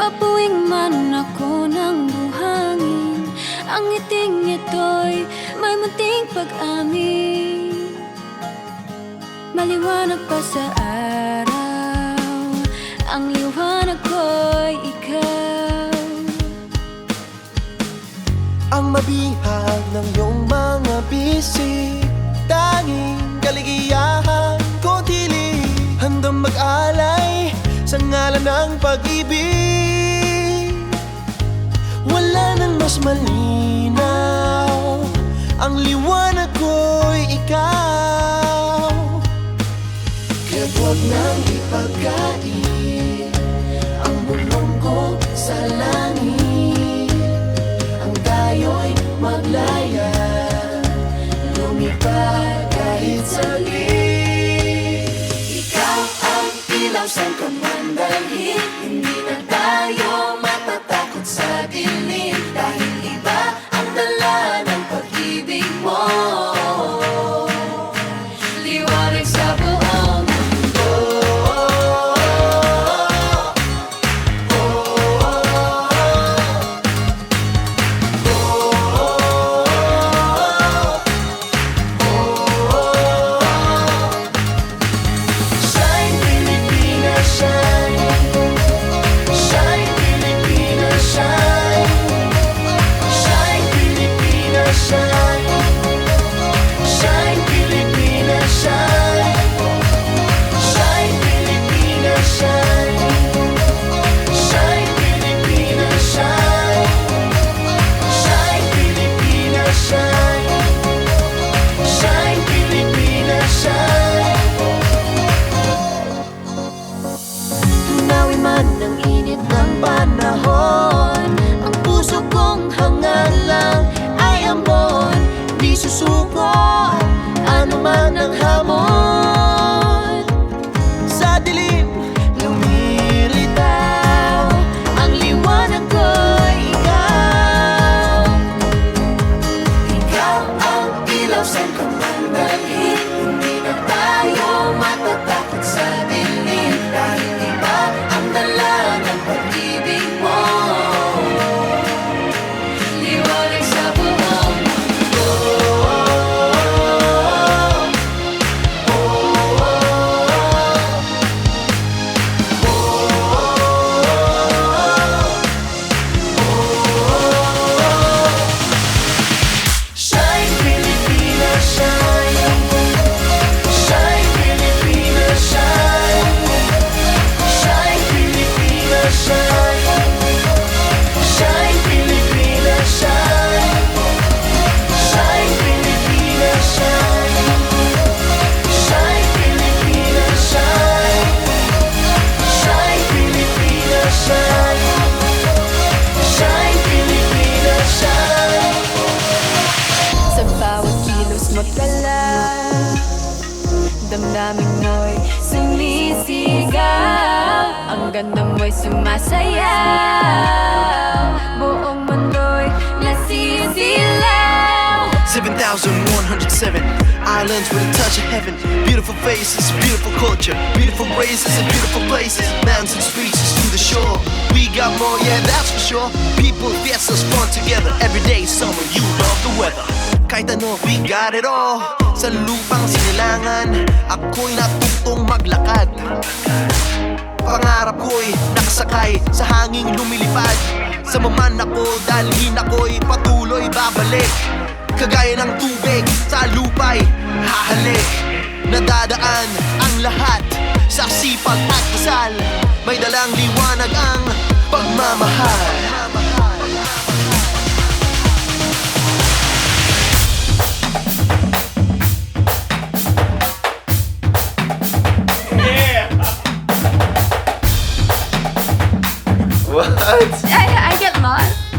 Papuwing man ako ng buhangin Ang ngiting ito'y may munting pag-amin. Maliwanag pa sa araw Ang liwanag ko'y ikaw. Ang mabihag ng iyong mga bisig Tanging kaligayahan ko tili Handang mag-alay sa ngalan ng pag-ibig mas malinaw. Ang liwanag ko'y ikaw. Kaya huwag nang ipagkain Ang bulong ko sa langit. Ang tayo'y maglaya Lumipad kahit saglit. Ikaw ang ilaw saan ka man dalhin Hindi na tayo puso kong hangal lang ay ambon Di susuko. Ano man ang hamon ganda mo'y sumasayaw Buong mundo'y nasisilaw 7,107 islands with a touch of heaven. Beautiful faces, beautiful culture, beautiful races and beautiful places. Mountains, beaches to the shore. We got more, yeah, that's for sure. People, fiestas, fun together. Every day, summer, you love the weather. Kahit ano, we got it all. Sa lupang sinilangan, ako'y natutong maglakad. Nakasakay sa hanging lumilipad. Sa maman ako, dalhin ako'y patuloy babalik. Kagaya ng tubig sa lupay, hahalik. Nadadaan ang lahat sa sipag at kasal. May dalang liwanag ang pagmamahal What? I, I get lost.